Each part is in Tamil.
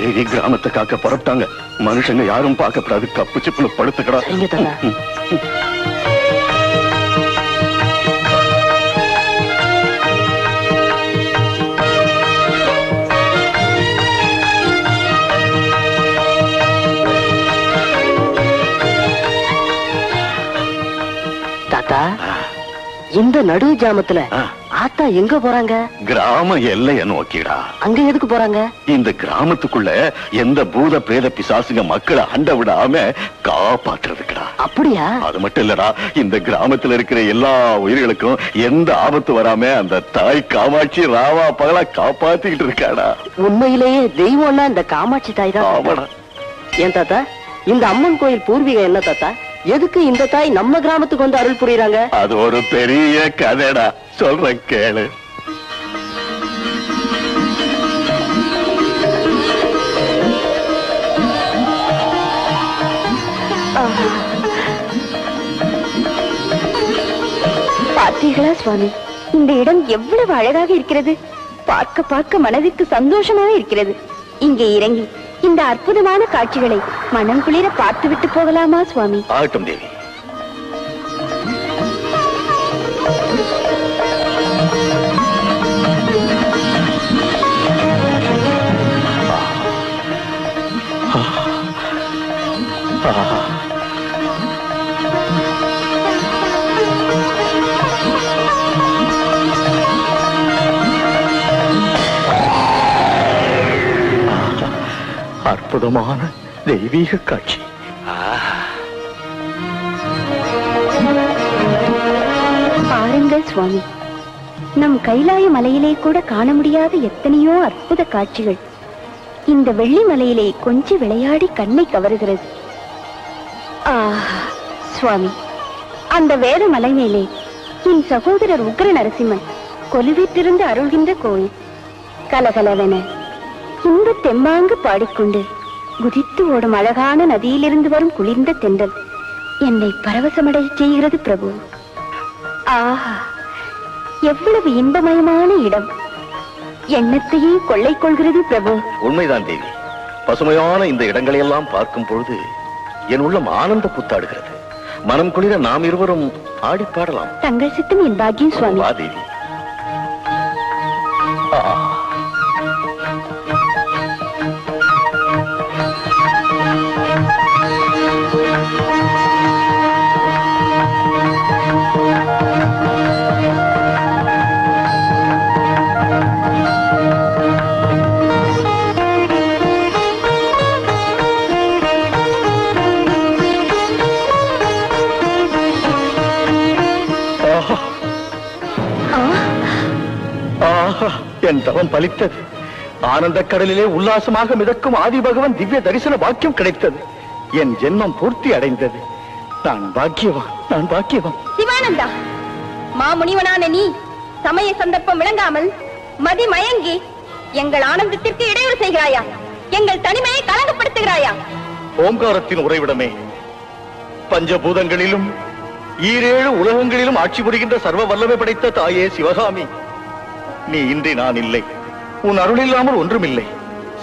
தேவி கிராமத்தை காக்க புறப்பட்டாங்க. மனுஷங்க யாரும் பார்க்கப்படாது கப்பு சிப்புன்னு படுத்துக்கடா. இந்த நடு ஜாமத்துல. ஆத்தா எங்க போறாங்க? கிராம எல்லைய நோக்கிடா. அங்க எதுக்கு போறாங்க? இந்த கிராமத்துக்குள்ள எந்த பூத பிரேத பிசாசுங்க மக்களை அண்ட விடாம காப்பாத்துறதுக்குடா. அப்படியா? அது மட்டும் இல்லடா இந்த கிராமத்துல இருக்கிற எல்லா உயிர்களுக்கும் எந்த ஆபத்து வராம அந்த தாய் காமாட்சி ராவா பகலா காப்பாத்திக்கிட்டு இருக்காடா. உண்மையிலேயே தெய்வம்னா இந்த காமாட்சி தாய் தான். ஏன் தாத்தா? இந்த அம்மன் கோயில் பூர்வீகம் என்ன தாத்தா? எதுக்கு இந்த தாய் நம்ம கிராமத்துக்கு வந்து அருள் புரியுறாங்க? அது ஒரு பெரிய கதைடா. சொல்றேன் கேளு. பார்த்தீர்களா சுவாமி? இந்த இடம் எவ்வளவு அழகாக இருக்கிறது. பார்க்க பார்க்க மனதிற்கு சந்தோஷமாக இருக்கிறது. இங்கே இறங்கி இந்த அற்புதமான காட்சிகளை மனம் குளிர பார்த்துவிட்டு போகலாமா சுவாமி? ஆகட்டும் தேவி. அற்புதமான தெய்வீக காட்சி. பாருங்கள் சுவாமி. நம் கைலாய மலையிலே கூட காண முடியாத எத்தனையோ அற்புத காட்சிகள். இந்த வெள்ளி மலையிலே கொஞ்சி விளையாடி கண்ணை கவருகிறது. ஆஹா சுவாமி. அந்த வேத மலை மேலே என் சகோதரர் உக்ர நரசிம்மன் கொலுவிட்டிருந்து அருள்கின்ற கோயில். கலகலவென இந்த தெம்மாங்கு பாடிக்கொண்டு குதித்து ஓடும் அழகான நதியிலிருந்து வரும் குளிர்ந்த தென்றல். என்னை பரவசமடைய செய்கிறது பிரபு. ஆஹா எவ்வளவு இன்பமயமான இடம். எண்ணத்தையே கொள்ளை கொள்கிறது பிரபு. உண்மைதான் தேவி. பசுமையான இந்த இடங்களை எல்லாம் பார்க்கும் பொழுது என் உள்ளம் ஆனந்த புத்தாடுகிறது. மனம் குளிர நாம் இருவரும் ஆடி பாடலாம். தங்கள் சித்தம் என் பாக்கியம் சுவாமி. தேவி. ஆஹா. என் தவம் பலித்தது. ஆனந்த கடலிலே உல்லாசமாக மிதக்கும் ஆதி பகவன் திவ்ய தரிசன பாக்கியம் கிடைத்தது. என் ஜென்மம் பூர்த்தி அடைந்தது. நான் பாக்கியவான் நான் பாக்கியவான். சிவானந்தா மாமுனிவனான நீ சமய சந்தர்ப்பம் விளங்காமல் மதி மயங்கி எங்கள் ஆனந்தத்திற்கு இடையூறு செய்கிறாயா? எங்கள் தனிமையை கலங்கப்படுத்துகிறாயா? ஓம்காரத்தின் உறைவிடமே பஞ்சபூதங்களிலும் ஈரேழு உலகங்களிலும் ஆட்சி புரிகின்ற சர்வ வல்லமை படைத்த தாயே சிவகாமி. நீ இன்றி நான் இல்லை. உன் அருள் இல்லாமல் ஒன்றுமில்லை.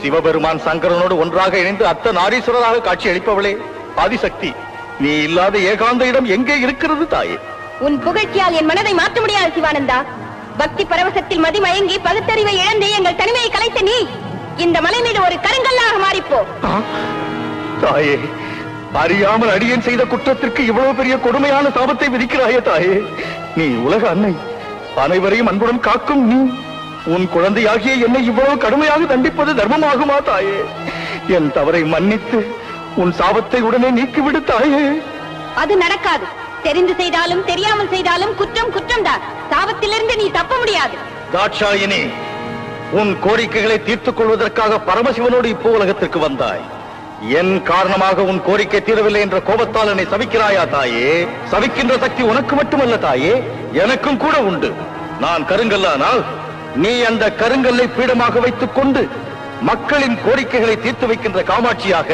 சிவபெருமான் சங்கரனோடு ஒன்றாக இணைந்து அத்த நாரீஸ்வரராக காட்சி அளிப்பவளே ஆதிசக்தி. நீ இல்லாத ஏகாந்த இடம் எங்கே இருக்கிறது தாயே? உன் புகழ்ச்சியால் என் மனதை மாற்ற முடியாது சிவானந்தா. பக்தி பரவசத்தில் மதி மயங்கி பகுத்தறிவை இழந்து எங்கள் தனிமையை கலைத்த நீ இந்த மலை மீது ஒரு கருங்கல்லாக மாறிப்போ? தாயே அறியாமல் அடியேன் செய்த குற்றத்திற்கு இவ்வளவு பெரிய கொடுமையான சாபத்தை விதிக்கிறாயே தாயே. நீ உலக அன்னை அனைவரையும் அன்புடன் காக்கும் நீ. உன் குழந்தையாகிய என்னை இவ்வளவு கடுமையாக தண்டிப்பது தர்மமாகுமா தாயே? என் தவறை மன்னித்து உன் சாபத்தை உடனே நீக்கிவிடு தாயே. அது நடக்காது. தெரிந்து செய்தாலும் தெரியாமல் செய்தாலும் குற்றம் குற்றம்தான். சாபத்திலிருந்து நீ தப்ப முடியாது. தாட்சாயினி உன் கோரிக்கைகளை தீர்த்துக் கொள்வதற்காக பரமசிவனோடு இப்போ உலகத்திற்கு வந்தாய். என் காரணமாக உன் கோரிக்கை தீரவில்லை என்ற கோபத்தால் என்னை சபிக்கிறாயா தாயே? சபிக்கின்ற சக்தி உனக்கு மட்டுமல்ல தாயே. எனக்கும் கூட உண்டு. நான் கருங்கல்லானால் நீ அந்த கருங்கல்லை பீடமாக வைத்துக் கொண்டு மக்களின் கோரிக்கைகளை தீர்த்து வைக்கின்ற காமாட்சியாக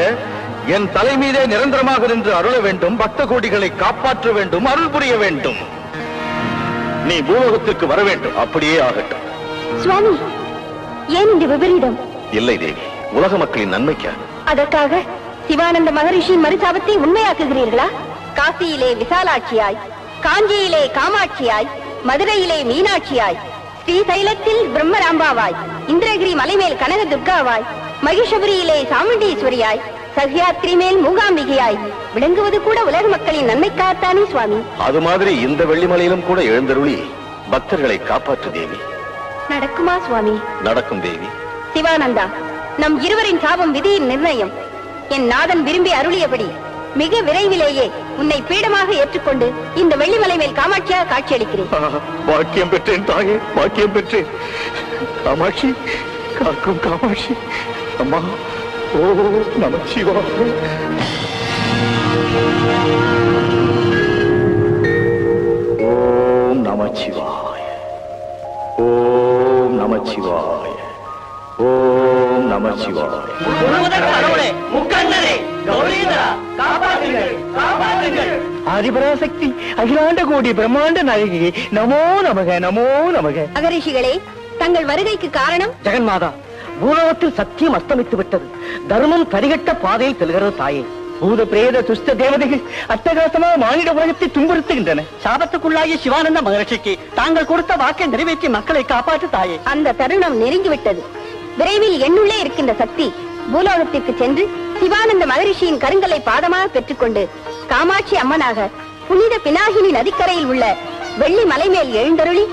என் தலை மீதே நிரந்தரமாக நின்று அருள வேண்டும் பக்த கோடிகளை காப்பாற்ற வேண்டும் அருள் புரிய வேண்டும். நீ பூலோகத்திற்கு வர வேண்டும். அப்படியே ஆகட்டும். சுவாமி ஏன் இந்த விபரீதம்? இல்லை தேவி உலக மக்களின் நன்மைக்காக அதற்காக சிவானந்த மகரிஷியின் மறுசாபத்தை உண்மையாக்குகிறீர்களா? காசியிலே விசாலாட்சியாய் காஞ்சியிலே காமாட்சியாய் மதுரையிலே மீனாட்சியாய் ஸ்ரீசைலத்தில் பிரம்மராம்பாவாய் இந்திரகிரி மலைமேல் கனக துர்காவாய் மகிஷபுரியிலே சாமுண்டீஸ்வரியாய் சஹ்யாத்ரி மேல் மூகாம்பிகையாய் விளங்குவது கூட உலக மக்களின் நன்மைக்காகத்தானே சுவாமி. அது மாதிரி இந்த வெள்ளிமலையிலும் கூட எழுந்தருளி பக்தர்களை காப்பாற்று தேவி. நடக்குமா சுவாமி? நடக்கும் தேவி. சிவானந்தா நம் இருவரின் சாபம் விதியின் நிர்ணயம். என் நாதன் விரும்பி அருளியபடி மிக விரைவிலேயே உன்னை பீடமாக ஏற்றுக்கொண்டு இந்த வெள்ளிமலை மேல் காமாட்சியாக காட்சியளிக்கிறேன். பாக்கியம் பெற்றேன் தாயே பாக்கியம் பெற்றேன். காமாட்சி காக்கும் காமாட்சி. அம்மா ஓ நமச்சிவாய ஓம் நமச்சிவாய. ஓம் நமச்சிவாய. ஓம் நமச்சிவாய. ஆதிபராசக்தி அகிலாண்ட கோடி பிரம்மாண்ட நாயகி நமோ நமக நமோ நமக. மகரிஷிகளே தங்கள் வருகைக்கு காரணம்? ஜெகன்மாதா பூலோகத்தில் சத்தியம் அஸ்தமித்து விட்டது. தர்மம் தரிகட்ட பாதையில் செல்கிறது தாயே. பூத பிரேத துஷ்ட தேவதைகள் அட்டகாசமாக மானிட உலகத்தை துன்புறுத்துகின்றன. சாபத்துக்குள்ளாகிய சிவானந்த மகர்ஷிக்கு தாங்கள் கொடுத்த வாக்கை நிறைவேற்றி மக்களை காப்பாற்று தாயே. அந்த தருணம் நெருங்கிவிட்டது விரைவில் எண்ணுள்ளே இருக்கின்ற சக்தி பூலோகத்திற்கு சென்று சிவானந்த மகரிஷியின் கருங்கலை பாதமாக பெற்றுக்கொண்டு காமாட்சி அம்மனாக புனித பினாகினி நதிக்கரையில் உள்ள வெள்ளி மலை மேல் எழுந்தருளி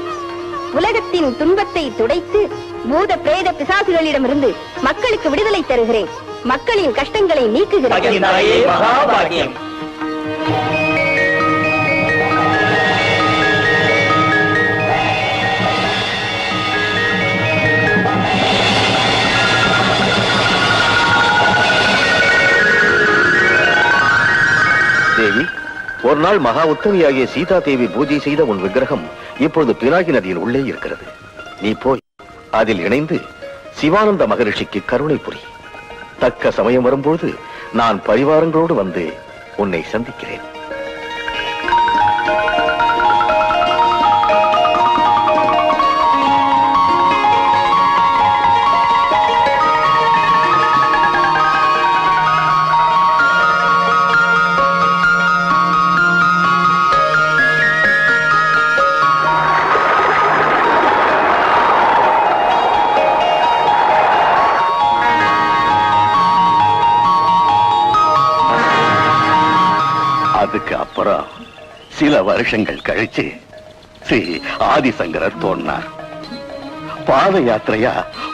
உலகத்தின் துன்பத்தை துடைத்து பூத பிரேத பிசாசுகளிடமிருந்து மக்களுக்கு விடுதலை தருகிறேன். மக்களின் கஷ்டங்களை நீக்குகிறேன். ஒரு நாள் மகா உத்தமியாகிய சீதா தேவி பூஜை செய்த உன் விக்கிரகம் இப்பொழுது பினாகி நதியின் உள்ளே இருக்கிறது. நீ போய் அதில் இணைந்து சிவானந்த மகரிஷிக்கு கருணை புரி. தக்க சமயம் வரும்போது நான் பரிவாரங்களோடு வந்து உன்னை சந்திக்கிறேன். வருஷங்கள் கழிச்சு ஸ்ரீ ஆதிசங்கரர் தோன்றார். பாத யாத்திரையா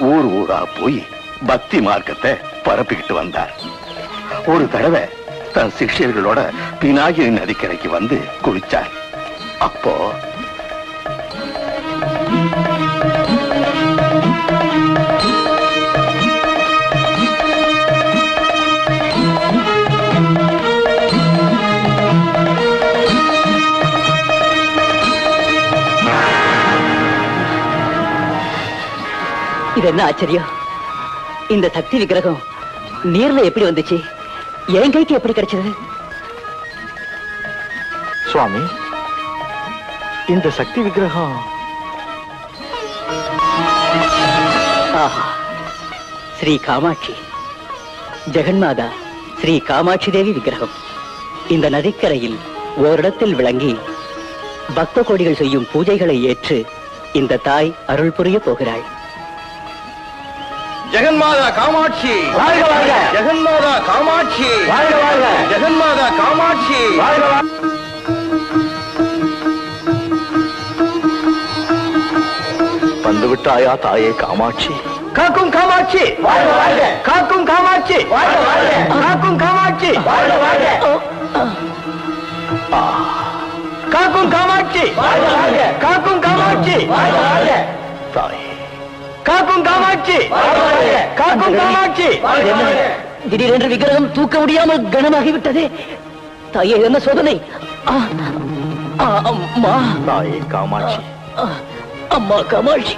ஊர் ஊரா போய் பக்தி மார்க்கத்தை பரப்பிக்கிட்டு வந்தார். ஒரு தடவை தன் சிஷ்யர்களோட பினாகிரி நதிக்கரைக்கு வந்து குளிச்சார். அப்போ இது என்ன ஆச்சரியம். இந்த சக்தி விக்கிரகம் நீர்ல எப்படி வந்துச்சு? என் கைக்கு எப்படி கிடைச்சது? சுவாமி இந்த சக்தி விக்கிரகம் ஆஹா. ஸ்ரீ காமாட்சி. ஜெகன்மாதா ஸ்ரீ காமாட்சி தேவி விக்கிரகம். இந்த நதிக்கரையில் ஓரிடத்தில் விளங்கி பக்த கோடிகள் செய்யும் பூஜைகளை ஏற்று இந்த தாய் அருள் புரிய போகிறாள். ஜெகன்மாதா காமாட்சி. வாழ்க, வாழ்க. ஜெகன்மாதா காமாட்சி. வாழ்க, வாழ்க. ஜெகன்மாதா காமாட்சி. வந்து விட்டாயா தாயே காமாட்சி? காக்கும் காமாட்சி. காக்கும் காமாட்சி. காக்கும் காமாட்சி. காக்கும் காமாட்சி. காக்கும் காமாட்சி. தாயே. காக்கும் காமாட்சி. காக்கும் காமாட்சி. திடீரென்று விக்கிரகம் தூக்க முடியாமல் கனமாகிவிட்டதே. தாயே என்ன சோதனை? அம்மா. தாயே காமாட்சி. அம்மா காமாட்சி.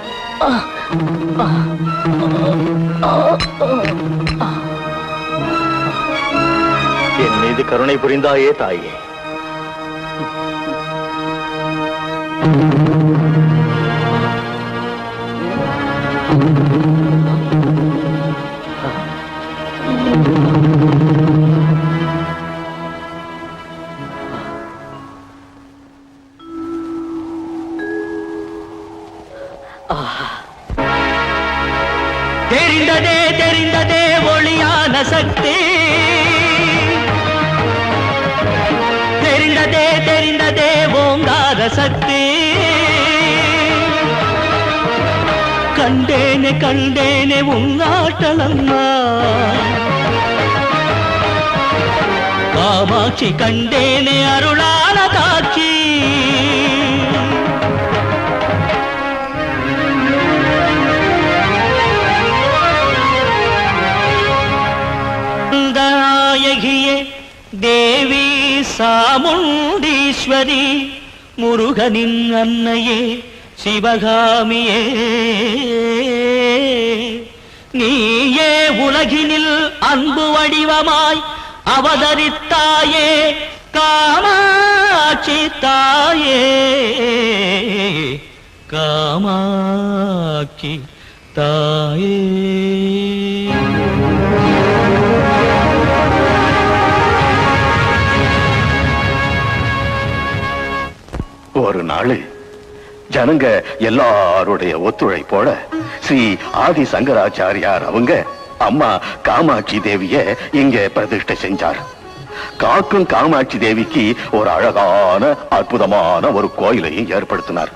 என் மீது கருணை புரிந்தாயே தாயே. தெரிந்ததே தெரிந்ததே ஒளியான சக்தி. தெரிந்ததே தெரிந்ததே ஓங்கார சக்தி. கண்டேனே கண்டேனே உங்காட்டலம்மா காமாட்சி கண்டேனே அருளான காட்சி. சாமுண்டீஸ்வரி முருகனின் அன்னையே சிவகாமியே. நீயே உலகினில் அன்பு வடிவமாய் அவதரித்தாயே காமாட்சி தாயே. காமாட்சி தாயே. நாள். ஜனங்க எல்லாருடைய ஒத்துழைப்போட ஸ்ரீ ஆதி சங்கராச்சாரியார் அவங்க அம்மா காமாட்சி தேவிய இங்க பிரதிஷ்டை செஞ்சார். காக்கும் காமாட்சி தேவிக்கு ஒரு அழகான அற்புதமான ஒரு கோயிலையும் ஏற்படுத்தினார்.